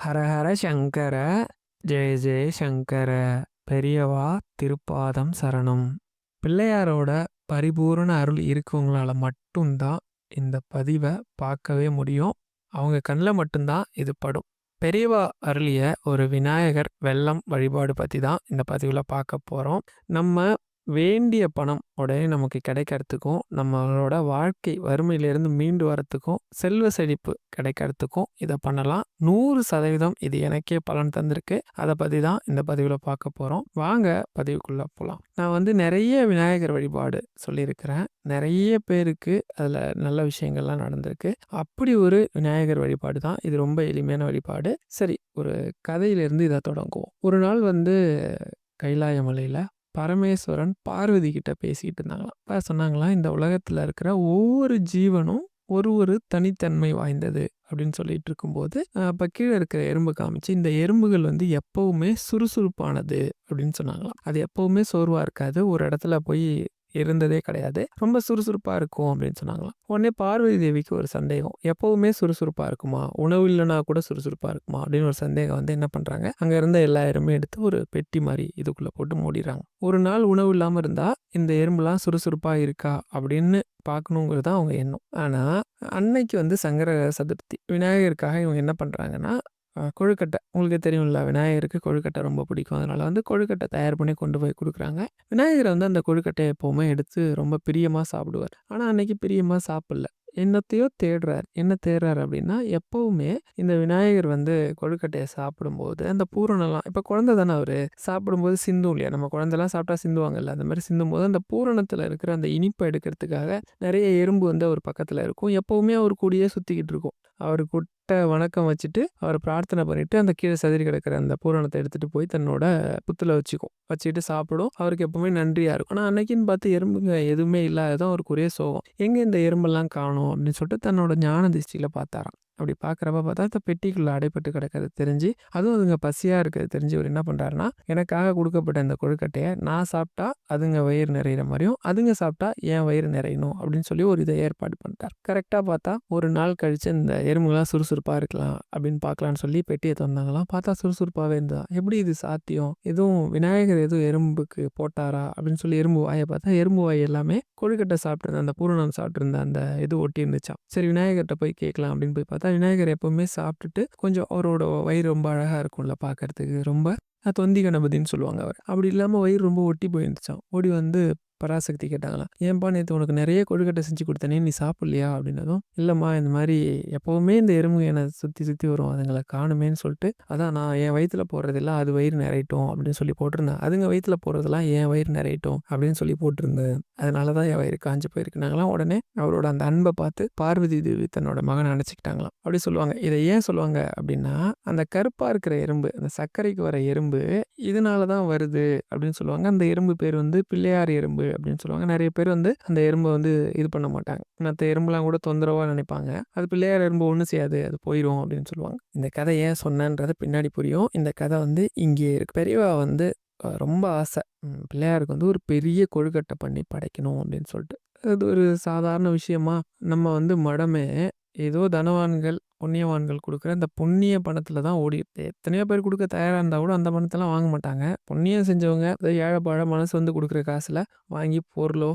ஹரஹர சங்கர ஜெய ஜெய சங்கர பெரியவா திருப்பாதம் சரணம். பிள்ளையாரோட பரிபூரண அருள் இருக்கவங்களால மட்டும்தான் இந்த பதிவை பார்க்கவே முடியும். அவங்க கண்ணில் மட்டும்தான் இது படும். பெரியவா அருளிய ஒரு விநாயகர் வெள்ளம் வழிபாடு பற்றி தான் இந்த பதிவில் பார்க்க போகிறோம் நம்ம வேண்டிய பணம் உடனே நமக்கு கிடைக்கிறதுக்கும் நம்மளோட வாழ்க்கை வறுமையிலேருந்து மீண்டு வரத்துக்கும் செல்வ செழிப்பு கிடைக்கிறதுக்கும் இதை பண்ணலாம். நூறு சதவீதம் இது எனக்கே பலன் தந்திருக்கு. அதை பற்றி தான் இந்த பதிவில் பார்க்க போகிறோம் வாங்க பதிவுக்குள்ளே போகலாம் நான் வந்து நிறைய விநாயகர் வழிபாடு சொல்லியிருக்கிறேன். நிறைய பேருக்கு அதில் நல்ல விஷயங்கள்லாம் நடந்திருக்கு. அப்படி ஒரு விநாயகர் வழிபாடு தான். இது ரொம்ப எளிமையான வழிபாடு. சரி ஒரு கதையிலேருந்து இதை தொடங்குவோம். ஒரு நாள் வந்து கைலாய மலையில் பரமேஸ்வரன் பார்வதி கிட்ட பேசிக்கிட்டு இருந்தாங்களாம். இப்போ சொன்னாங்களாம் இந்த உலகத்தில் இருக்கிற ஒவ்வொரு ஜீவனும் ஒரு ஒரு தனித்தன்மை வாய்ந்தது அப்படின்னு சொல்லிட்டு இருக்கும்போது அப்போ கீழே இருக்கிற எறும்பு காமிச்சு இந்த எறும்புகள் வந்து எப்பவுமே சுறுசுறுப்பானது அப்படின்னு சொன்னாங்களாம். அது எப்பவுமே சோர்வாக இருக்காது. ஒரு இடத்துல போய் இருந்ததே கிடையாது. ரொம்ப சுறுசுறுப்பாக இருக்கும் அப்படின்னு சொன்னாங்களாம். உடனே பார்வதி தேவிக்கு ஒரு சந்தேகம். எப்போவுமே சுறுசுறுப்பாக இருக்குமா? உணவு இல்லைனா கூட சுறுசுறுப்பாக இருக்குமா? அப்படின்னு ஒரு சந்தேகம் வந்து என்ன பண்ணுறாங்க அங்கே இருந்த எல்லா எறும்பும் எடுத்து ஒரு பெட்டி மாதிரி இதுக்குள்ளே போட்டு மூடிடுறாங்க. ஒரு நாள் உணவு இல்லாமல் இருந்தால் இந்த எறும்புலாம் சுறுசுறுப்பாக இருக்கா? அப்படின்னு பார்க்கணுங்கிறது தான் அவங்க எண்ணம். ஆனால் அன்னைக்கு வந்து சங்கர சதுர்த்தி விநாயகருக்காக இவங்க என்ன பண்ணுறாங்கன்னா கொழுக்கட்டை. உங்களுக்கு தெரியும்ல விநாயகருக்கு கொழுக்கட்டை ரொம்ப பிடிக்கும். அதனால் வந்து கொழுக்கட்டை தயார் பண்ணி கொண்டு போய் கொடுக்குறாங்க. விநாயகர் வந்து அந்த கொழுக்கட்டையை எப்போவுமே எடுத்து ரொம்ப பிரியமாக சாப்பிடுவார். ஆனால் அன்னைக்கு பிரியமாக சாப்பிடல. என்னத்தையோ தேடுறார். என்ன தேடுறாரு அப்படின்னா எப்பவுமே இந்த விநாயகர் வந்து கொழுக்கட்டையை சாப்பிடும்போது அந்த பூரணம்லாம் இப்போ குழந்தை தானே அவர்? சாப்பிடும்போது சிந்தும் இல்லையா? நம்ம குழந்தைலாம் சாப்பிட்டா சிந்துவாங்கல்ல அந்த மாதிரி சிந்தும் போது அந்த பூரணத்தில் இருக்கிற அந்த இனிப்பை எடுக்கிறதுக்காக நிறைய எறும்பு வந்து அவர் பக்கத்தில் இருக்கும். எப்பவுமே அவர் கூடயே சுற்றிக்கிட்டு இருக்கும். அவர் குட்ட வணக்கம் வச்சுட்டு அவர் பிரார்த்தனை பண்ணிட்டு அந்த கீழே சதுரி கிடக்கிற அந்த பூரணத்தை எடுத்துட்டு போய் தன்னோட புத்துல வச்சுக்கும். வச்சுட்டு சாப்பிடும். அவருக்கு எப்பவுமே நன்றியா இருக்கும். ஆனால் அன்னைக்குன்னு பார்த்து எறும்புங்க எதுவுமே இல்லாததான் அவருக்கு ஒரே சோகம். எங்கே இந்த எறும்பெல்லாம் காணும் அப்படின்னு சொல்லிட்டு தன்னோட ஞான திருஷ்டியில பார்த்தாராம். அப்படி பார்க்குறப்ப பார்த்தா அந்த பெட்டிக்குள்ளே அடைப்பட்டு கிடக்கிறது தெரிஞ்சு அதுவும் அதுங்க பசியாக இருக்கிறது தெரிஞ்சு அவர் என்ன பண்ணுறாருன்னா எனக்காக கொடுக்கப்பட்ட இந்த கொழுக்கட்டையை நான் சாப்பிட்டா அதுங்க வயிறு நிறையிற மாதிரியும் அதுங்க சாப்பிட்டா என் வயிறு நிறையணும் அப்படின்னு சொல்லி ஒரு இதை ஏற்பாடு பண்ணிட்டார். கரெக்டாக பார்த்தா ஒரு நாள் கழித்து இந்த எறும்புலாம் சுறுசுறுப்பாக இருக்கலாம் அப்படின்னு பார்க்கலான்னு சொல்லி பெட்டியை திறந்தாங்களாம். பார்த்தா சுறுசுறுப்பாகவே இருந்தா எப்படி இது சாத்தியம்? எதுவும் விநாயகர் எதுவும் எறும்புக்கு போட்டாரா? அப்படின்னு சொல்லி எறும்பு வாயை பார்த்தா எறும்பு வாய் எல்லாமே கொழுக்கட்டை சாப்பிட்டு அந்த பூரணம் சாப்பிட்டு அந்த இது ஒட்டி இருந்துச்சான் சரி விநாயகர்கிட்ட போய் கேட்கலாம் அப்படின்னு போய் பார்த்தா விநாயகர் எப்பவுமே சாப்பிட்டுட்டு கொஞ்சம் அவரோட வயிறு ரொம்ப அழகாக இருக்கும்ல பார்க்கறதுக்கு ரொம்ப தொந்தி கணபதின்னு சொல்லுவாங்க அவர். அப்படி இல்லாமல் வயிறு ரொம்ப ஒட்டி போயிருந்துச்சான் ஓடி வந்து பராசக்தி கேட்டாங்களாம் ஏன்பா நேற்று உனக்கு நிறைய கொழுக்கட்டை செஞ்சு கொடுத்தனே நீ சாப்பிட்லையா? அப்படின்னதும் இல்லைம்மா இந்த மாதிரி எப்போவுமே இந்த எறும்பு என்னை சுற்றி சுற்றி வரும் அதுங்களை காணுமேன்னு சொல்லிட்டு அதான் நான் என் வயிற்றுல போடுறதெல்லாம் அது வயிறு நிறையட்டும் அப்படின்னு சொல்லி போட்டிருந்தேன். அதுங்க வயிற்றுல போடுறதெல்லாம் என் வயிறு நிறையட்டும்? அப்படின்னு சொல்லி போட்டிருந்தேன். அதனால தான் என் வயிறு காஞ்சு போயிருக்குனாங்களாம். உடனே அவரோட அந்த அன்பை பார்த்து பார்வதி தேவி தன்னோட மகனை நினச்சிக்கிட்டாங்களாம் அப்படி சொல்லுவாங்க. இதை ஏன் சொல்லுவாங்க அப்படின்னா அந்த கருப்பாக இருக்கிற எறும்பு அந்த சர்க்கரைக்கு வர எறும்பு இதனால தான் வருது அப்படின்னு சொல்லுவாங்க. அந்த எறும்பு பேர் வந்து பிள்ளையார் எறும்பு அப்படின்னு சொல்லுவாங்க. நிறைய பேர் வந்து அந்த எறும்பை வந்து இது பண்ண மாட்டாங்க. மற்ற எறும்புலாம் கூட தொந்தரவாக நினைப்பாங்க. அது பிள்ளையார் எறும்பு ஒன்றும் செய்யாது. அது போயிடும் அப்படின்னு சொல்லுவாங்க. இந்த கதை ஏன் சொன்னன்றது பின்னாடி புரியும். இந்த கதை வந்து இங்கே இருக்கு. பெரியவா வந்து ரொம்ப ஆசை. பிள்ளையாருக்கு வந்து ஒரு பெரிய கொழுக்கட்டை பண்ணி படைக்கணும் அப்படின்னு சொல்லிட்டு. அது ஒரு சாதாரண விஷயமா நம்ம வந்து மடமே ஏதோ தனவான்கள் புண்ணியவான்கள் கொடுக்குற அந்த புண்ணிய பணத்தில் தான் ஓடி எத்தனையோ பேர் கொடுக்க தயாராக இருந்தால் கூட அந்த பணத்தெல்லாம் வாங்க மாட்டாங்க. புண்ணியம் செஞ்சவங்க ஏழை, பாழை மனசு வந்து கொடுக்குற காசில் வாங்கி பொருளோ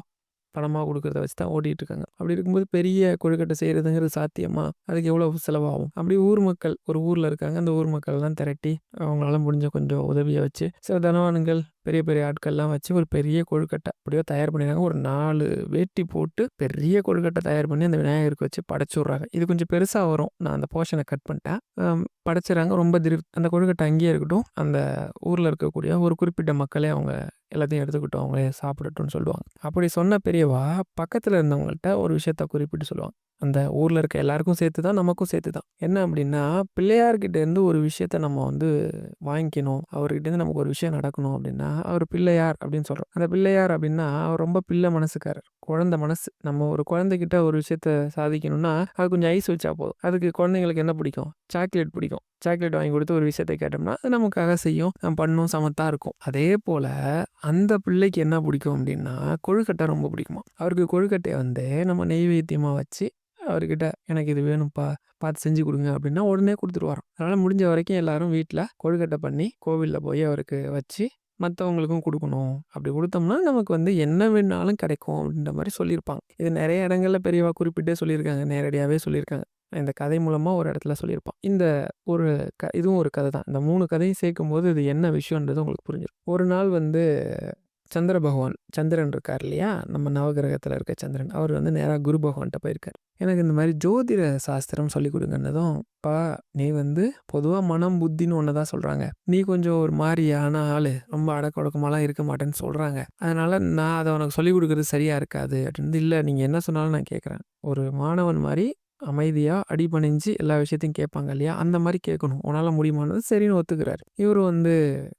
பணமாக கொடுக்குறத வச்சு தான் ஓடிட்டு இருக்காங்க அப்படி இருக்கும்போது பெரிய கொழுக்கட்டை செய்கிறதுங்கிறது சாத்தியமா? அதுக்கு எவ்வளோ செலவாகும்? அப்படி ஊர் மக்கள் ஒரு ஊரில் இருக்காங்க. அந்த ஊர் மக்கள்லாம் திரட்டி அவங்களால முடிஞ்ச கொஞ்சம் உதவியை வச்சு சில தனவானுங்கள் பெரிய பெரிய ஆட்கள்லாம் வச்சு ஒரு பெரிய கொழுக்கட்டை அப்படியோ தயார் பண்ணிடுறாங்க. ஒரு நாலு வேட்டி போட்டு பெரிய கொழுக்கட்டை தயார் பண்ணி அந்த விநாயகருக்கு வச்சு படைச்சு விட்றாங்க இது கொஞ்சம் பெருசாக வரும். நான் அந்த போர்ஷனை கட் பண்ணிட்டேன். படைச்சிடறாங்க. ரொம்ப திரு அந்த கொழுக்கட்டை அங்கேயே இருக்கட்டும். அந்த ஊரில் இருக்கக்கூடிய ஒரு குறிப்பிட்ட மக்களே அவங்க எல்லாத்தையும் எடுத்துக்கிட்டோம் அவங்களே சாப்பிடட்டும்னு சொல்லுவாங்க. அப்படி சொன்ன பெரியவா பக்கத்தில் இருந்தவங்கள்ட்ட ஒரு விஷயத்த குறிப்பிட்டு சொல்லுவாங்க. அந்த ஊரில் இருக்க எல்லாருக்கும் சேர்த்து தான் நமக்கும் சேர்த்து தான் என்ன அப்படின்னா பிள்ளையார்கிட்டேருந்து ஒரு விஷயத்த நம்ம வந்து வாங்கிக்கணும். அவர்கிட்டேருந்து நமக்கு ஒரு விஷயம் நடக்கணும் அப்படின்னா அவர் பிள்ளையார் அப்படின்னு சொல்கிறோம் அந்த பிள்ளையார் அப்படின்னா அவர் ரொம்ப பிள்ளை மனசுக்காரர். குழந்த மனசு. நம்ம ஒரு குழந்தைகிட்ட ஒரு விஷயத்த சாதிக்கணும்னா அது கொஞ்சம் ஐஸ் வச்சா போதும். அதுக்கு குழந்தைங்களுக்கு என்ன பிடிக்கும்? சாக்லேட் பிடிக்கும். சாக்லேட் வாங்கி கொடுத்து ஒரு விஷயத்தை கேட்டோம்னா அது நமக்காக செய்யும். நம்ம பண்ணும் சமத்தாக இருக்கும். அதே போல் அந்த பிள்ளைக்கு என்ன பிடிக்கும் அப்படின்னா கொழுக்கட்டை ரொம்ப பிடிக்குமா அவருக்கு கொழுக்கட்டையை வந்து நம்ம நெய்வேத்தியமாக வச்சு அவர்கிட்ட எனக்கு இது வேணும்ப்பா பார்த்து செஞ்சு கொடுங்க அப்படின்னா உடனே கொடுத்துருவாராம் அதனால் முடிஞ்ச வரைக்கும் எல்லாரும் வீட்டில் கொழுக்கட்டை பண்ணி கோவிலில் போய் அவருக்கு வச்சு மற்றவங்களுக்கும் கொடுக்கணும். அப்படி கொடுத்தோம்னா நமக்கு வந்து என்ன வேணாலும் கிடைக்கும் அப்படின்ற மாதிரி சொல்லியிருப்பாங்க. இது நிறைய இடங்களில் பெரியவா குறிப்பிட்டே சொல்லியிருக்காங்க நேரடியாகவே சொல்லியிருக்காங்க. இந்த கதை மூலமாக ஒரு இடத்துல சொல்லியிருப்பான். இந்த ஒரு க இதுவும் ஒரு கதை தான். இந்த மூணு கதையும் சேர்க்கும்போது இது என்ன விஷயன்றது உங்களுக்கு புரிஞ்சிடும் ஒரு நாள் வந்து சந்திர பகவான் சந்திரன் இருக்கார் இல்லையா? நம்ம நவகிரகத்தில் இருக்க சந்திரன். அவர் வந்து நேராக குரு பகவான்கிட்ட போயிருக்கார். எனக்கு இந்த மாதிரி ஜோதிட சாஸ்திரம் சொல்லி கொடுங்கன்னதும் பா நீ வந்து பொதுவாக மனம் புத்தின்னு ஒன்று தான் சொல்கிறாங்க நீ கொஞ்சம் ஒரு மாதிரியான ஆள். ரொம்ப அடக்கொடக்கமாலாம் இருக்க மாட்டேன்னு சொல்கிறாங்க அதனால் நான் அதை உனக்கு சொல்லிக் கொடுக்குறது சரியாக இருக்காது. அப்படின்னு. இல்லை நீங்கள் என்ன சொன்னாலும் நான் கேட்குறேன். ஒரு மாணவன் மாதிரி அமைதியாக அடிபணிஞ்சு எல்லா விஷயத்தையும் கேட்பாங்க இல்லையா? அந்த மாதிரி கேட்கணும். உன்னால் முடியுமானது சரின்னு ஒத்துக்கிறாரு. இவர் வந்து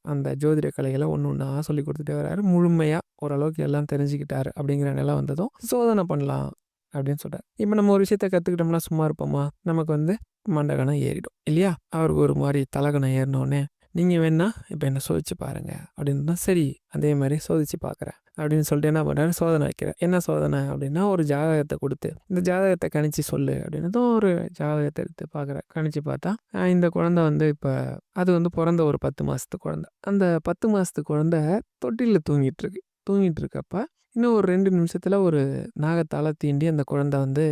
அந்த ஜோதிட கலைகளை ஒன்று ஒன்றா சொல்லி கொடுத்துட்டே வர்றாரு. முழுமையாக ஓரளவுக்கு எல்லாம் தெரிஞ்சுக்கிட்டாரு அப்படிங்கிற நிலை வந்ததும் சோதனை பண்ணலாம் அப்படின்னு சொல்கிறார் இப்போ நம்ம ஒரு விஷயத்த கற்றுக்கிட்டோம்னா சும்மா இருப்போமா? நமக்கு வந்து மண்டகணம் ஏறிடும் இல்லையா? அவருக்கு ஒரு மாதிரி தலகணம் ஏறினோடனே நீங்கள் வேணா இப்போ என்ன சோதிச்சு பாருங்க. அப்படின்னு தான் சரி அதே மாதிரி சோதிச்சு பார்க்குறேன் அப்படின்னு சொல்லிட்டு என்ன பண்ணுறாரு சோதனை வைக்கிறேன் என்ன சோதனை அப்படின்னா ஒரு ஜாதகத்தை கொடுத்து இந்த ஜாதகத்தை கணிச்சு சொல்லு அப்படின்னதும் ஒரு ஜாதகத்தை எடுத்து பார்க்குறேன் கணிச்சு பார்த்தா இந்த குழந்தை வந்து இப்போ அது வந்து பிறந்த ஒரு பத்து மாதத்து குழந்தை. அந்த பத்து மாதத்து குழந்தை தொட்டிலில் தூங்கிட்டு இருக்கு. தூங்கிட்டு இருக்கப்ப இன்னும் ஒரு ரெண்டு நிமிஷத்தில் ஒரு நாகத்தால் தீண்டி அந்த குழந்தை வந்து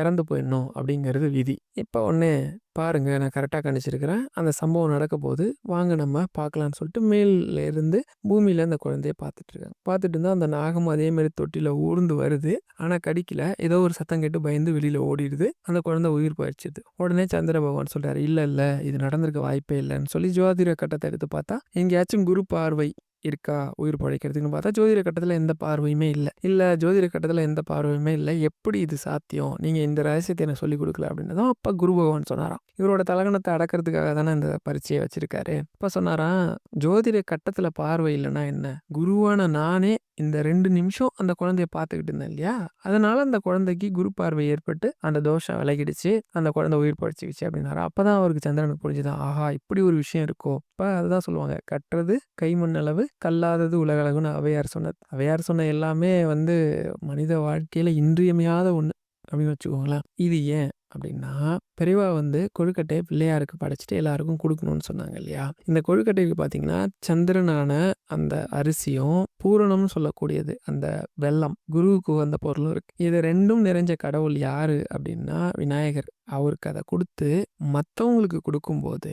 இறந்து போயிடணும் அப்படிங்கிறது விதி. இப்போ ஒன்று பாருங்க நான் கரெக்டாக கணிச்சிருக்கிறேன். அந்த சம்பவம் நடக்க போது வாங்க நம்ம பார்க்கலான்னு சொல்லிட்டு மேல இருந்து பூமியில் அந்த குழந்தைய பார்த்துட்டு இருக்காங்க. பார்த்துட்டு இருந்தால் அந்த நாகம் அதே மாதிரி தொட்டியில் ஊர்ந்து வருது. ஆனால் கடிக்கல. ஏதோ ஒரு சத்தம் கேட்டு பயந்து வெளியில் ஓடிடுது. அந்த குழந்தை உயிர் போயிடுச்சுது உடனே சந்திர பகவான் சொல்கிறார் இல்லை இல்லை இது நடந்திருக்க வாய்ப்பே இல்லைன்னு சொல்லி ஜோதிட கட்டத்தை எடுத்து பார்த்தா எங்கேயாச்சும் குரு பார்வை இருக்கா? உயிர் பழைக்கிறதுக்குன்னு பார்த்தா ஜோதிட கட்டத்தில் எந்த பார்வையுமே இல்லை. இல்லை ஜோதிட கட்டத்தில் எந்த பார்வையுமே இல்லை. எப்படி இது சாத்தியம்? நீங்கள் இந்த ரகசியத்தை எனக்கு சொல்லிக் கொடுக்கல அப்படின்னதும் அப்போ குரு பகவான் சொன்னாராம். இவரோட தலகணத்தை அடக்கிறதுக்காக தானே இந்த பரீட்சையை வச்சிருக்காரு. இப்போ சொன்னாராம் ஜோதிட கட்டத்தில் பார்வை இல்லைன்னா என்ன? குருவான நானே இந்த ரெண்டு நிமிஷம் அந்த குழந்தைய பார்த்துக்கிட்டு இருந்தேன் இல்லையா? அதனால அந்த குழந்தைக்கு குரு பார்வை ஏற்பட்டு அந்த தோஷம் விலகிடுச்சு. அந்த குழந்தை உயிர் பழிச்சிக்கிச்சு அப்படின்னாரு. அப்போதான் அவருக்கு சந்திரனுக்கு புரிஞ்சுதான் ஆஹா இப்படி ஒரு விஷயம் இருக்கோ? இப்போ அதுதான் சொல்லுவாங்க கட்டுறது கைமண் அளவு கல்லாதது உலகளவுன்னு அவையார் சொன்னது அவையார் சொன்ன எல்லாமே வந்து மனித வாழ்க்கையில் இன்றியமையாத ஒன்று அப்படின்னு வச்சுக்கோங்களேன். இது ஏன்? அப்படின்னா பெரியவா வந்து கொழுக்கட்டையை பிள்ளையாருக்கு படைச்சிட்டு எல்லாருக்கும் கொடுக்கணும்னு சொன்னாங்க இல்லையா? இந்த கொழுக்கட்டைக்கு பார்த்தீங்கன்னா சந்திரனான அந்த அரிசியும் பூரணம்னு சொல்லக்கூடியது. அந்த வெள்ளம் குருவுக்கு வந்த பொருளும் இருக்கு. இது ரெண்டும் நிறைஞ்ச கடவுள் யாரு அப்படின்னா விநாயகர். அவருக்கு அதை கொடுத்து மற்றவங்களுக்கு கொடுக்கும்போது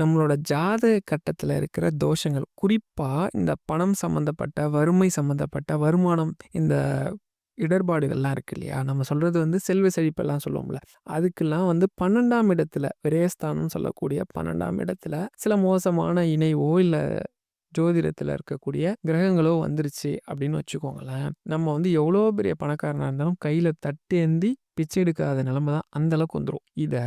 நம்மளோட ஜாத கட்டத்தில் இருக்கிற தோஷங்கள் குறிப்பாக இந்த பணம் சம்மந்தப்பட்ட வறுமை சம்மந்தப்பட்ட வருமானம் இந்த இடர்பாடுகள்லாம் இருக்கு இல்லையா? நம்ம சொல்கிறது வந்து செல்வ செழிப்பெல்லாம் சொல்லுவோம்ல. அதுக்கெல்லாம் வந்து பன்னெண்டாம் இடத்துல விரயஸ்தானம் சொல்லக்கூடிய பன்னெண்டாம் இடத்துல சில மோசமான இணைவோ இல்லை ஜோதிடத்தில் இருக்கக்கூடிய கிரகங்களோ வந்துருச்சு அப்படின்னு வச்சுக்கோங்களேன். நம்ம வந்து எவ்வளோ பெரிய பணக்காரனாக இருந்தாலும் கையில் தட்டேந்தி பிச்சை எடுக்காத நிலைமை தான் அந்த அளவுக்கு வந்துடும் இதை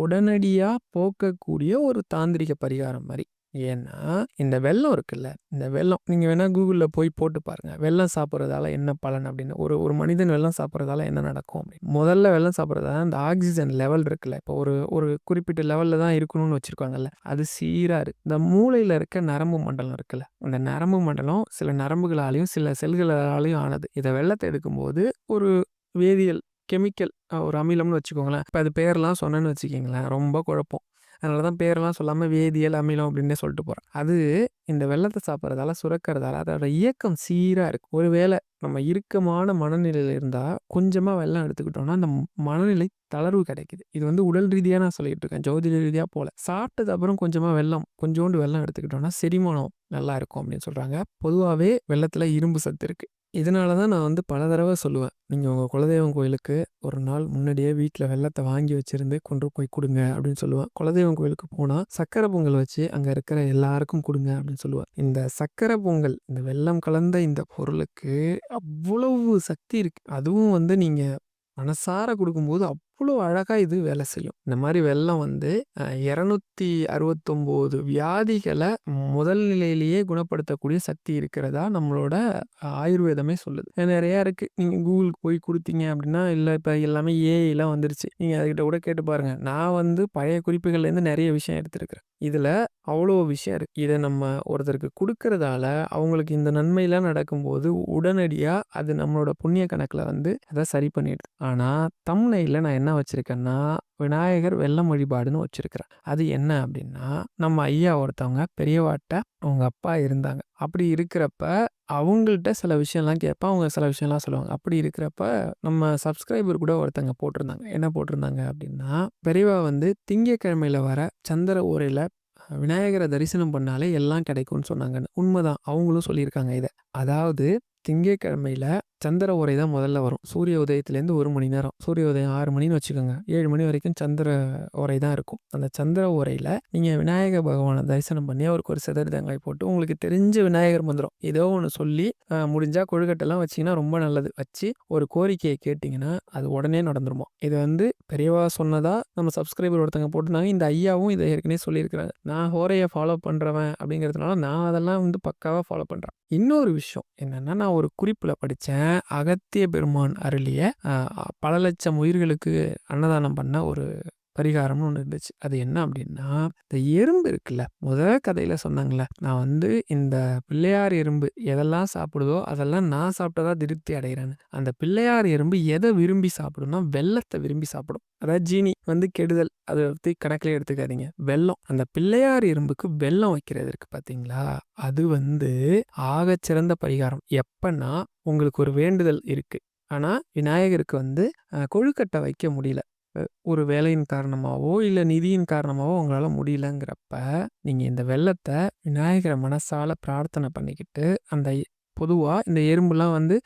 உடனடியாக போக்கக்கூடிய ஒரு தாந்திரிக பரிகாரம் மாதிரி. ஏன்னா, இந்த வெள்ளம் இருக்குல்ல, இந்த வெள்ளம் நீங்கள் வேணால் கூகுளில் போய் போட்டு பாருங்கள் வெள்ளம் சாப்பிட்றதால என்ன பலன் அப்படின்னு. ஒரு ஒரு மனிதன் வெள்ளம் சாப்பிட்றதால என்ன நடக்கும் அப்படின்னு. முதல்ல வெள்ளம் சாப்பிட்றதால அந்த ஆக்சிஜன் லெவல் இருக்குல்ல, இப்போ ஒரு ஒரு குறிப்பிட்ட லெவலில் தான் இருக்கணும்னு வச்சுருக்காங்கல்ல அது சீராக இருக்குது இந்த மூளையில் இருக்க நரம்பு மண்டலம் இருக்குல்ல, அந்த நரம்பு மண்டலம் சில நரம்புகளாலையும் சில செல்களாலையும் ஆனது. இதை வெள்ளத்தை எடுக்கும்போது ஒரு வேதியியல், கெமிக்கல் ஒரு அமிலம்னு வச்சுக்கோங்களேன். இப்போ அது பேர்லாம் சொன்னேன்னு வச்சுக்கிங்களேன் ரொம்ப குழப்பம். அதனால தான் பேரெல்லாம் சொல்லாமல் வேதியியல் அமிலம் அப்படின்னே சொல்லிட்டு போகிறேன் அது இந்த வெள்ளத்தை சாப்பிட்றதால சுரக்கிறதால அதோட இயக்கம் சீராக இருக்குது ஒருவேளை நம்ம இறுக்கமான மனநிலையில் இருந்தால் கொஞ்சமாக வெள்ளம் எடுத்துக்கிட்டோம்னா அந்த மனநிலை தளர்வு கிடைக்குது. இது வந்து உடல் ரீதியாக நான் சொல்லிட்டு இருக்கேன். ஜோதிட ரீதியாக போல. சாப்பிட்டது அப்புறம் கொஞ்சமாக வெள்ளம் கொஞ்சோண்டு வெள்ளம் எடுத்துக்கிட்டோம்னா செரிமானம் நல்லா இருக்கும் அப்படின்னு சொல்கிறாங்க பொதுவாகவே வெள்ளத்தில் இரும்பு சத்து இருக்குது இதனால தான் நான் வந்து பல தடவை சொல்லுவேன். நீங்கள் உங்கள் குலதெய்வம் கோயிலுக்கு ஒரு நாள் முன்னாடியே வீட்டில் வெள்ளத்தை வாங்கி வச்சுருந்து கொண்டு போய் கொடுங்க அப்படின்னு சொல்லுவேன். குலதெய்வம் கோயிலுக்கு போனால் சக்கரை பொங்கல் வச்சு அங்கே இருக்கிற எல்லாருக்கும் கொடுங்க அப்படின்னு சொல்லுவேன். இந்த சக்கரை பொங்கல், இந்த வெள்ளம் கலந்த இந்த பொருளுக்கு அவ்வளவு சக்தி இருக்குது அதுவும் வந்து நீங்கள் மனசார கொடுக்கும்போது அவ்வளோ அழகாக இது வேலை செய்யும். இந்த மாதிரி வெள்ளம் வந்து இரநூத்தி அறுபத்தொம்போது வியாதிகளை முதல் நிலையிலேயே குணப்படுத்தக்கூடிய சக்தி இருக்கிறதா நம்மளோட ஆயுர்வேதமே சொல்லுது. நிறையா இருக்குது நீங்கள் கூகுளுக்கு போய் கொடுத்தீங்க அப்படின்னா, இல்லை இப்போ எல்லாமே ஏஐலாம் வந்துருச்சு. நீங்கள் அதுக்கிட்ட கூட கேட்டு பாருங்கள் நான் வந்து பழைய குறிப்புகள்லேருந்து நிறைய விஷயம் எடுத்திருக்கிறேன். இதில் அவ்வளோ விஷயம் இருக்குது இதை நம்ம ஒருத்தருக்கு கொடுக்கறதால அவங்களுக்கு இந்த நன்மையெல்லாம் நடக்கும்போது உடனடியாக அது நம்மளோட புண்ணிய கணக்கில் வந்து அதை சரி பண்ணிடுது ஆனால் தமிழ்நில நான் என்ன வச்சுருக்கேன்னா விநாயகர் வெள்ளம் வழிபாடுன்னு வச்சுருக்கிறேன் அது என்ன அப்படின்னா நம்ம ஐயா ஒருத்தவங்க பெரியவாட்ட அவங்க அப்பா இருந்தாங்க. அப்படி இருக்கிறப்ப அவங்கள்ட்ட சில விஷயம்லாம் கேட்பேன். அவங்க சில விஷயம்லாம் சொல்லுவாங்க. அப்படி இருக்கிறப்ப நம்ம சப்ஸ்கிரைபர் கூட ஒருத்தங்க போட்டிருந்தாங்க. என்ன போட்டிருந்தாங்க அப்படின்னா பெரியவா வந்து திங்கக்கிழமையில வர சந்திர ஊரையில் விநாயகரை தரிசனம் பண்ணாலே எல்லாம் கிடைக்கும்னு சொன்னாங்கன்னு. உண்மைதான். அவங்களும் சொல்லியிருக்காங்க இதை. அதாவது திங்கக்கிழமையில சந்திர உரை தான் முதல்ல வரும். சூரிய உதயத்துலேருந்து ஒரு மணி நேரம். சூரிய உதயம் ஆறு மணின்னு வச்சுக்கோங்க. ஏழு மணி வரைக்கும் சந்திர உரை தான் இருக்கும். அந்த சந்திர உரையில் நீங்கள் விநாயக பகவானை தரிசனம் பண்ணி அவருக்கு ஒரு சிதறி தேங்காய் போட்டு உங்களுக்கு தெரிஞ்ச விநாயகர் மந்திரம் ஏதோ ஒன்று சொல்லி முடிஞ்சால் கொழுக்கட்டெல்லாம் வச்சிங்கன்னா ரொம்ப நல்லது. வச்சு ஒரு கோரிக்கையை கேட்டிங்கன்னா அது உடனே நடந்துருமா? இது வந்து பெரியவா சொன்னதா நம்ம சப்ஸ்கிரைபர் ஒருத்தங்க போட்டுனாங்க இந்த ஐயாவும் இதை ஏற்கனவே சொல்லியிருக்கிறாங்க. நான் ஹோரையை ஃபாலோ பண்ணுறவன் அப்படிங்கிறதுனால நான் அதெல்லாம் வந்து பக்காவாக ஃபாலோ பண்ணுறேன் இன்னொரு விஷயம் என்னென்னா நான் ஒரு குறிப்பில் படித்தேன் அகத்திய பெருமான் அருளிய பல லட்சம் உயிர்களுக்கு அன்னதானம் பண்ண ஒரு பரிகாரம்னு ஒன்று இருந்துச்சு. அது என்ன அப்படின்னா இந்த எறும்பு இருக்குல்ல முதல் கதையில் சொன்னாங்களே நான் வந்து இந்த பிள்ளையார் எறும்பு எதெல்லாம் சாப்பிடுதோ அதெல்லாம் நான் சாப்பிட்டதா திருப்தி அடைகிறேன்னு அந்த பிள்ளையார் எறும்பு எதை விரும்பி சாப்பிடும்னா வெள்ளத்தை விரும்பி சாப்பிடும். அதாவது ஜீனி வந்து கெடுதல் அதை பற்றி கணக்கில் எடுத்துக்காதீங்க. வெள்ளம் அந்த பிள்ளையார் எறும்புக்கு வெள்ளம் வைக்கிறது இருக்கு பார்த்தீங்களா அது வந்து ஆகச்சிறந்த பரிகாரம். எப்பன்னா உங்களுக்கு ஒரு வேண்டுதல் இருக்கு. ஆனால் விநாயகருக்கு வந்து கொழுக்கட்டை வைக்க முடியல. ஒரு வேலையின் காரணமாகவோ இல்லை நிதியின் காரணமாகவோ உங்களால் முடியலங்கிறப்ப, நீங்கள் இந்த வெள்ளத்தை விநாயகரை மனசால் பிரார்த்தனை பண்ணிக்கிட்டு, அந்த பொதுவாக இந்த எறும்புலாம் வந்து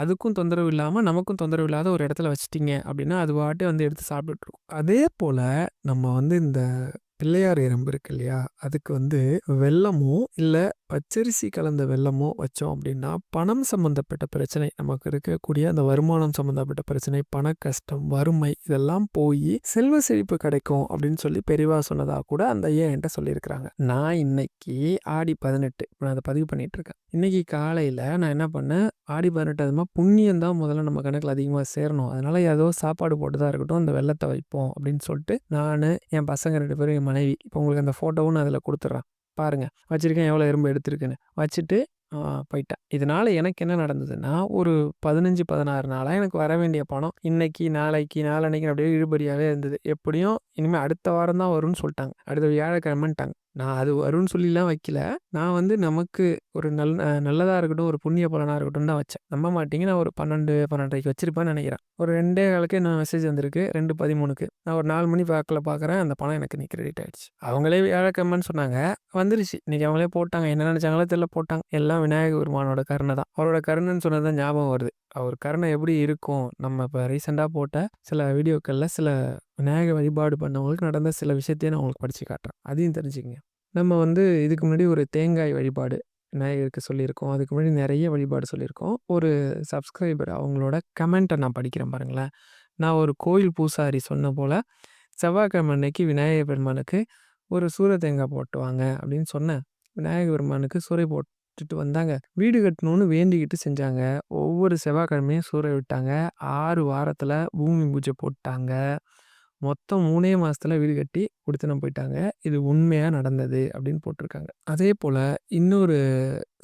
அதுக்கும் தொந்தரவு இல்லாமல் நமக்கும் தொந்தரவு இல்லாத ஒரு இடத்துல வச்சுட்டீங்க அப்படின்னா, அது வாட்டி வந்து எடுத்து சாப்பிட்டுட்ருக்கும். அதே போல் நம்ம வந்து இந்த பிள்ளையார் எறும்பு இருக்கு இல்லையா? அதுக்கு வந்து வெல்லமோ, இல்லை பச்சரிசி கலந்த வெள்ளமோ வச்சோம் அப்படின்னா, பணம் சம்மந்தப்பட்ட பிரச்சனை, நமக்கு இருக்கக்கூடிய அந்த வருமானம் சம்மந்தப்பட்ட பிரச்சனை, பண கஷ்டம், வறுமை இதெல்லாம் போய் செல்வ செழிப்பு கிடைக்கும் அப்படின்னு சொல்லி பெரியவா சொன்னதாக கூட அந்த ஐயா என்கிட்ட சொல்லியிருக்கிறாங்க. நான் இன்னைக்கு ஆடி பதினெட்டு நான் அதை பதிவு பண்ணிட்டுருக்கேன். இன்னைக்கு காலையில் நான் என்ன பண்ணேன், ஆடி பதினெட்டு அதுமா புண்ணியம் தான் முதல்ல நம்ம கணக்கில் அதிகமாக சேரணும். அதனால ஏதோ சாப்பாடு போட்டு தான் இருக்கட்டும், அந்த வெள்ளத்தை வைப்போம் அப்படின்னு சொல்லிட்டு, நான் என் பசங்க ரெண்டு பேரும் என் மனைவி இப்போ உங்களுக்கு அந்த ஃபோட்டோவும் நான் அதில் கொடுத்துட்றேன் பாருங்கள் வச்சுருக்கேன். எவ்வளோ எறும்பு எடுத்துருக்குன்னு. வச்சுட்டு போயிட்டேன். இதனால் எனக்கு என்ன நடந்ததுன்னா ஒரு பதினஞ்சு பதினாறு நாளாக எனக்கு வர வேண்டிய பணம் இன்னைக்கு நாளைக்கு நாளன்னைக்கு அப்படியே இழுபடியாகவே இருந்தது. எப்படியும் இனிமேல் அடுத்த வாரம் தான் வரும்னு சொல்லிட்டாங்க. அடுத்த வியாழக்கிழமைன்ட்டாங்க. நான் அது வரும்னு சொல்லிலாம் வைக்கல. நான் வந்து நமக்கு ஒரு நல் நல்லதாக இருக்கட்டும் ஒரு புண்ணிய பலனாக இருக்கட்டும் தான் வச்சேன். நம்ப மாட்டீங்க. நான் ஒரு பன்னெண்டு பன்னெண்டரைக்கு வச்சிருப்பேன்னு நினைக்கிறேன். ஒரு ரெண்டே காலுக்கு நான் மெசேஜ் வந்திருக்கு? ரெண்டு பதிமூணுக்கு. நான் ஒரு நாலு மணி பார்க்கல பார்க்குறேன் அந்த பணம் எனக்கு நீ கிரெடிட் ஆகிடுச்சு அவங்களே வியாழக்கிழமைன்னு சொன்னாங்க. வந்துருச்சு. இன்றைக்கி அவங்களே போட்டாங்க. என்ன நினச்சாங்களோ தெரியல போட்டாங்க. எல்லாம் விநாயகர் பெருமானோட கருணை தான். அவரோட கருணைன்னு சொன்னது தான் ஞாபகம் வருது. அவர் கருணை எப்படி இருக்கும்? நம்ம இப்போ ரீசெண்டாக போட்ட சில வீடியோக்களில் சில விநாயகர் வழிபாடு பண்ணவங்களுக்கு நடந்த சில விஷயத்தையும் நான் உங்களுக்கு படித்து காட்டுறேன். அதையும் தெரிஞ்சுக்கங்க. நம்ம வந்து இதுக்கு முன்னாடி ஒரு தேங்காய் வழிபாடு விநாயகருக்கு சொல்லியிருக்கோம். அதுக்கு முன்னாடி நிறைய வழிபாடு சொல்லியிருக்கோம். ஒரு சப்ஸ்கிரைபர் அவங்களோட கமெண்ட்டை நான் படிக்கிறேன் பாருங்களேன். நான் ஒரு கோயில் பூசாரி சொன்ன போல் செவ்வாய்க்கிழமை அன்னைக்கு விநாயகர் பெருமானுக்கு ஒரு சூரிய தேங்காய் போட்டுவாங்க அப்படின்னு சொன்னேன். விநாயகர் பெருமானுக்கு சூறை போட்டுட்டு வந்தாங்க. வீடு கட்டணும்னு வேண்டிக்கிட்டு செஞ்சாங்க. ஒவ்வொரு செவ்வாய்க்கிழமையும் சூறை விட்டாங்க. ஆறு வாரத்தில் பூமி பூஜை போட்டாங்க. மொத்தம் மூணே மாதத்தில் வீடு கட்டி கொடுத்துன்னு போயிட்டாங்க. இது உண்மையாக நடந்தது அப்படின்னு போட்டிருக்காங்க. அதே போல் இன்னொரு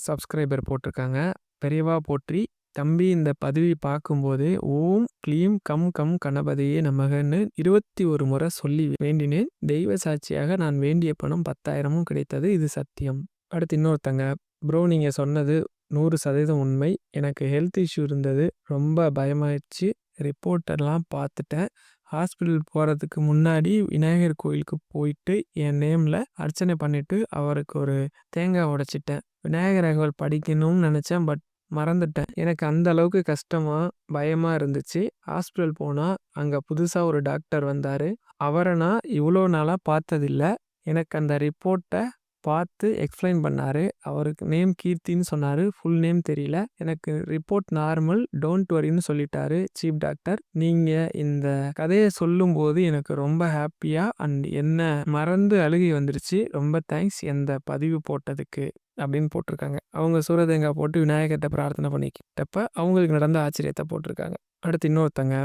சப்ஸ்கிரைபர் போட்டிருக்காங்க. பெரியவா போற்றி தம்பி இந்த பதவி பார்க்கும்போது ஓம் க்ளீம் கம் கம் கணபதியே நமகன்னு இருபத்தி ஒரு முறை சொல்லி வேண்டினேன். தெய்வ சாட்சியாக நான் வேண்டிய பணம் பத்தாயிரமும் கிடைத்தது. இது சத்தியம். அடுத்து இன்னொருத்தங்க. ப்ரோ நீங்கள் சொன்னது நூறு சதவீதம் உண்மை. எனக்கு ஹெல்த் இஷ்யூ இருந்தது. ரொம்ப பயமாயிடுச்சு. ரிப்போர்ட்டெல்லாம் பார்த்துட்டேன். ஹாஸ்பிட்டல் போகிறதுக்கு முன்னாடி விநாயகர் கோயிலுக்கு போயிட்டு என் நேமில் அர்ச்சனை பண்ணிவிட்டு அவருக்கு ஒரு தேங்காய் உடைச்சிட்டேன். விநாயகர் அகவல் படிக்கணும்னு நினச்சேன் பட் மறந்துட்டேன். எனக்கு அந்த அளவுக்கு கஷ்டமாக பயமாக இருந்துச்சு. ஹாஸ்பிட்டல் போனால் அங்கே புதுசாக ஒரு டாக்டர் வந்தார். அவரை நான் இவ்வளோ நாளாக பார்த்ததில்ல. எனக்கு அந்த ரிப்போர்ட்டை பார்த்து எக்ஸ்பிளைன் பண்ணார். அவருக்கு நேம் கீர்த்தின்னு சொன்னார். ஃபுல் நேம் தெரியல. எனக்கு ரிப்போர்ட் நார்மல் டோன்ட் வரின்னு சொல்லிட்டாரு சீஃப் டாக்டர் நீங்கள் இந்த கதையை சொல்லும்போது எனக்கு ரொம்ப ஹாப்பியாக அண்ட் என்ன மறந்து அழுகி வந்துருச்சு. ரொம்ப தேங்க்ஸ் எந்த பதிவு போட்டதுக்கு அப்படின்னு போட்டிருக்காங்க. அவங்க சூரதேங்காய் போட்டு விநாயகர்கிட்ட பிரார்த்தனை பண்ணிக்கிட்டப்ப அவங்களுக்கு நடந்த ஆச்சரியத்தை போட்டிருக்காங்க. அடுத்து இன்னொருத்தங்க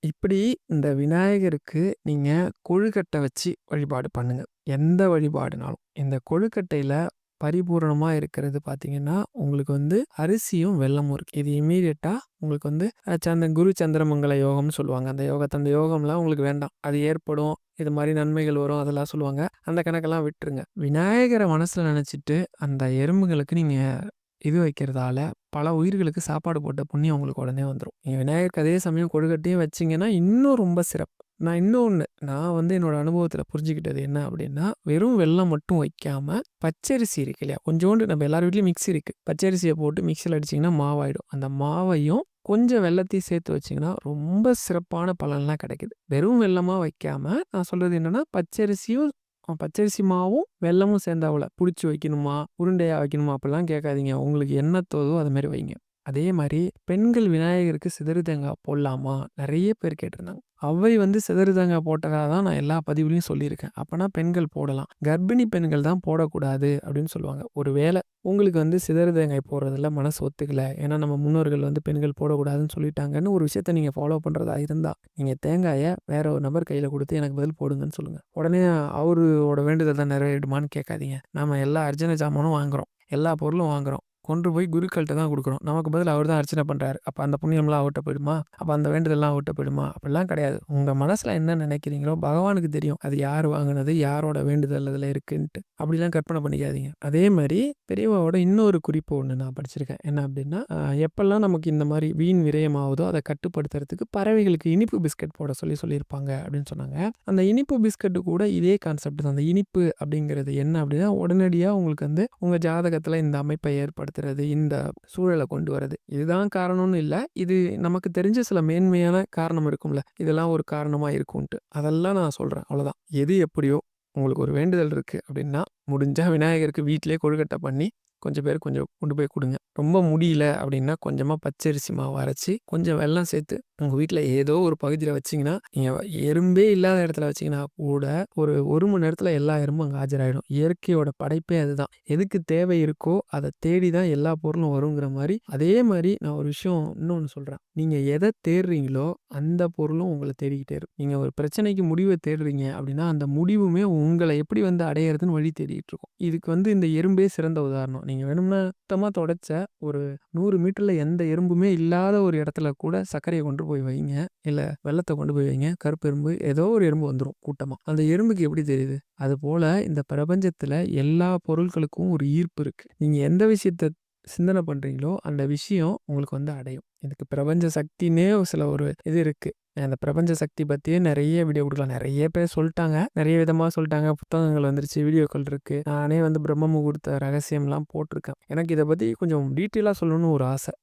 இப்படி இந்த விநாயகருக்கு நீங்கள் கொழுக்கட்டை வச்சு வழிபாடு பண்ணுங்கள் எந்த வழிபாடுனாலும். இந்த கொழுக்கட்டையில் பரிபூரணமாக இருக்கிறது பார்த்தீங்கன்னா, உங்களுக்கு வந்து அரிசியும், வெல்லமும் இருக்குது இது இமீடியட்டாக உங்களுக்கு வந்து சந்த குரு சந்திரமங்கல யோகம்னு சொல்லுவாங்க. அந்த யோகத்தை அந்த யோகம்லாம் உங்களுக்கு வேண்டாம். அது ஏற்படும். இது மாதிரி நன்மைகள் வரும். அதெல்லாம் சொல்லுவாங்க. அந்த கணக்கெல்லாம் விட்டுருங்க. விநாயகரை மனசில் நினச்சிட்டு அந்த எறும்புகளுக்கு நீங்கள் இது வைக்கிறதால, பல உயிர்களுக்கு சாப்பாடு போட்ட புண்ணியம் உங்களுக்கு உடனே வந்துடும் என் விநாயகருக்கு அதே சமயம் கொழுக்கட்டையும் வச்சீங்கன்னா, இன்னும் ரொம்ப சிறப்பு. நான் இன்னொன்று நான் வந்து என்னோட அனுபவத்தில் புரிஞ்சுக்கிட்டது என்ன அப்படின்னா வெறும் வெல்லம் மட்டும் வைக்காமல் பச்சரிசி இருக்கு இல்லையா? கொஞ்சோண்டு நம்ம எல்லார் வீட்லேயும் மிக்சி இருக்குது பச்சரிசியை போட்டு மிக்சியில் அடிச்சீங்கன்னா மாவாயிடும். அந்த மாவையும் கொஞ்சம் வெல்லத்தையும் சேர்த்து வச்சிங்கன்னா ரொம்ப சிறப்பான பலன்லாம் கிடைக்குது. வெறும் வெள்ளமாக வைக்காமல் நான் சொல்கிறது என்னென்னா பச்சரிசியும் பச்சரிசி மாவும், வெள்ளமும் சேர்ந்தாப்புல பிடிச்சி வைக்கணுமா? உருண்டையாக வைக்கணுமா? அப்படிலாம் கேட்காதீங்க. உங்களுக்கு என்ன தோதோ அது மாதிரி வைங்க. அதே மாதிரி பெண்கள் விநாயகருக்கு சிதறு தேங்காய் போடலாமா? நிறைய பேர் கேட்டிருந்தாங்க. அவை வந்து சிதறுதங்க போட்டதாக போட்டதா தான் நான் எல்லா பதிவுலையும் சொல்லியிருக்கேன். அப்போனா பெண்கள் போடலாம். கர்ப்பிணி பெண்கள் தான் போடக்கூடாது அப்படின்னு சொல்லுவாங்க. ஒரு வேளை உங்களுக்கு வந்து சிதறுதங்காய் போடுறதுல மனசு ஒத்துக்கல. ஏன்னா நம்ம முன்னோர்கள் வந்து பெண்கள் போடக்கூடாதுன்னு சொல்லிட்டாங்கன்னு ஒரு விஷயத்த நீங்கள் ஃபாலோ பண்ணுறதா இருந்தால் நீங்கள் தேங்காயை வேற ஒரு நபர் கையில் கொடுத்து எனக்கு பதில் போடுங்கன்னு சொல்லுங்கள் உடனே அவரோட வேண்டுதல் தான் நிறைவேறுமான்னு கேட்காதீங்க. நம்ம எல்லா அர்ஜன ஜாமானும் வாங்குறோம். எல்லா பொருளும் வாங்குறோம். கொண்டு போய் குருக்கள்கிட்ட தான் கொடுக்குறோம் நமக்கு பதில் அவர் தான் அர்ச்சனை பண்ணுறாரு அப்போ அந்த புண்ணியம்லாம் அவர்ட்ட போயிடுமா? அப்போ அந்த வேண்டுதல்லாம் அவர்ட்ட போயிடுமா? அப்படிலாம் கிடையாது. உங்கள் மனசில் என்ன நினைக்கிறீங்களோ பகவானுக்கு தெரியும். அது யார் வாங்கினது யாரோட வேண்டுதல் அதில் இருக்குன்ட்டு. அப்படிலாம் கற்பனை பண்ணிக்காதீங்க. அதே மாதிரி பெரியவாவோட இன்னொரு குறிப்பு ஒன்று நான் படிச்சிருக்கேன். என்ன அப்படின்னா எப்பெல்லாம் நமக்கு இந்த மாதிரி வீண் விரயம் ஆகுதோ அதை கட்டுப்படுத்துறதுக்கு பறவைகளுக்கு இனிப்பு பிஸ்கட் போட சொல்லி சொல்லியிருப்பாங்க அப்படின்னு சொன்னாங்க. அந்த இனிப்பு பிஸ்கட்டு கூட இதே கான்செப்ட் தான். அந்த இனிப்பு அப்படிங்கிறது என்ன அப்படின்னா உடனடியாக உங்களுக்கு வந்து உங்கள் ஜாதகத்தில் இந்த அமைப்பை ஏற்படுத்துறது, இந்த சூழலை கொண்டு வரது. இதுதான் காரணம்னு இல்லை இது நமக்கு தெரிஞ்ச சில மேன்மையான காரணம் இருக்கும்ல. இதெல்லாம் ஒரு காரணமா இருக்கும்ன்ட்டு அதெல்லாம் நான் சொல்றேன். அவ்வளோதான். எது எப்படியோ, உங்களுக்கு ஒரு வேண்டுதல் இருக்கு அப்படின்னா முடிஞ்சா விநாயகருக்கு வீட்டிலே கொழுக்கட்டை பண்ணி, கொஞ்சம் பேர் கொஞ்சம் கொண்டு போய் கொடுங்க ரொம்ப முடியல அப்படின்னா கொஞ்சமாக பச்சரிசி மாவு அரைச்சி கொஞ்சம் வெள்ளம் சேர்த்து, உங்கள் வீட்டில் ஏதோ ஒரு பகுதியில் வச்சீங்கன்னா, நீங்கள் எறும்பே இல்லாத இடத்துல வச்சீங்கன்னா கூட, ஒரு ஒரு மணி நேரத்தில் எல்லா எறும்பும் அங்கே ஆஜராயிடும். இயற்கையோட படைப்பே அதுதான். எதுக்கு தேவை இருக்கோ, அதை தேடி தான் எல்லா பொருளும் வருங்கிற மாதிரி அதே மாதிரி நான் ஒரு விஷயம் இன்னொன்று சொல்கிறேன் நீங்கள் எதை தேடுறீங்களோ, அந்த பொருளும் உங்களை தேடிக்கிட்டே இருக்கும். நீங்கள் ஒரு பிரச்சனைக்கு முடிவை தேடுறீங்க அப்படின்னா அந்த முடிவுமே உங்களை எப்படி வந்து அடையிறதுன்னு வழி தேடிட்டு இருக்கும். இதுக்கு வந்து இந்த எறும்பே சிறந்த உதாரணம். நீங்கள் வேணும்னா சுத்தமாக தொடச்ச ஒரு நூறு மீட்டரில் எந்த எறும்புமே இல்லாத ஒரு இடத்துல கூட சர்க்கரையை கொண்டு போய் வைங்க. இல்லை வெள்ளத்தை கொண்டு போய் வைங்க. கருப்பு எறும்பு ஏதோ ஒரு எறும்பு வந்துடும் கூட்டமாக அந்த எறும்புக்கு எப்படி தெரியுது? அதுபோல் இந்த பிரபஞ்சத்தில் எல்லா பொருட்களுக்கும் ஒரு ஈர்ப்பு இருக்குது நீங்கள் எந்த விஷயத்த சிந்தனை பண்ணுறீங்களோ அந்த விஷயம் உங்களுக்கு வந்து அடையும். இதுக்கு பிரபஞ்ச சக்தின்னே சில ஒரு இது இருக்குது அந்த பிரபஞ்ச சக்தி பற்றியே நிறைய வீடியோ கொடுக்கலாம் நிறைய பேர் சொல்லிட்டாங்க நிறைய விதமாக சொல்லிட்டாங்க புத்தகங்கள் வந்துருச்சு. வீடியோக்கள் இருக்குது நானே வந்து பிரம்ம முகூர்த்த ரகசியம்லாம் போட்டிருக்கேன். எனக்கு இதை பற்றி கொஞ்சம் டீட்டெயிலாக சொல்லணும்னு ஒரு ஆசை.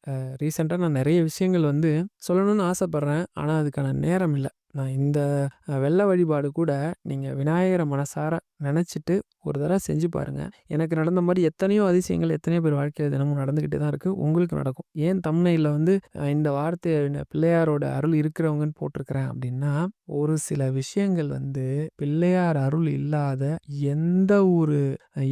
ரீசெண்டாக நான் நிறைய விஷயங்கள் வந்து சொல்லணும்னு ஆசைப்பட்றேன் ஆனால் அதுக்கான நேரம் இல்லை நான் இந்த வெள்ளை வெள்ள வழிபாடு கூட நீங்கள் விநாயகரை மனசார நினச்சிட்டு ஒரு தடவை செஞ்சு பாருங்கள் எனக்கு நடந்த மாதிரி எத்தனையோ அதிசயங்கள் எத்தனையோ பேர் வாழ்க்கையில் தினமும் நடந்துக்கிட்டே தான் இருக்குது உங்களுக்கு நடக்கும். ஏன் தம்ப்நெயில்ல வந்து இந்த வார்த்தையை பிள்ளையாரோட அருள் இருக்கிறவங்கன்னு போட்டிருக்கிறேன் அப்படின்னா ஒரு சில விஷயங்கள் வந்து பிள்ளையார் அருள் இல்லாத எந்த ஒரு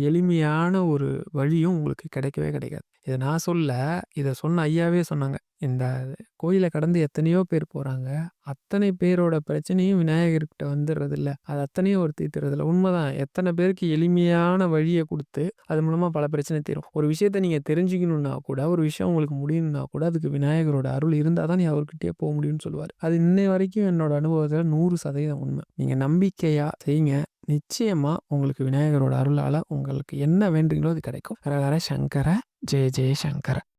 எளிமையான ஒரு வழியும் உங்களுக்கு கிடைக்கவே கிடைக்காது. இதை நான் சொல்ல இதை சொன்ன ஐயாவே சொன்னாங்க. இந்த கோயிலை கடந்து எத்தனையோ பேர் போகிறாங்க அத்தனை பேரோட பிரச்சனையும் விநாயகர்கிட்ட வந்துடுறதில்ல அது அத்தனையும் ஒரு தீர்த்துறதில்ல. உண்மைதான் எத்தனை பேருக்கு எளிமையான வழியை கொடுத்து அது மூலமாக பல பிரச்சனை தீரும். ஒரு விஷயத்த நீங்கள் தெரிஞ்சுக்கணுன்னா கூட, ஒரு விஷயம் உங்களுக்கு முடியணும்னா கூட, அதுக்கு விநாயகரோட அருள் இருந்தால் தான் நீ அவர்கிட்டயே போக முடியும்னு சொல்லுவார் அது இன்னை வரைக்கும் என்னோட அனுபவத்தில் நூறு சதவீதம் உண்மை நீங்கள் நம்பிக்கையாக செய்யுங்க. நிச்சயமாக உங்களுக்கு விநாயகரோட அருளால் உங்களுக்கு என்ன வேண்டுங்களோ அது கிடைக்கும். ஹரஹர சங்கர ஜெய ஜெய சங்கர.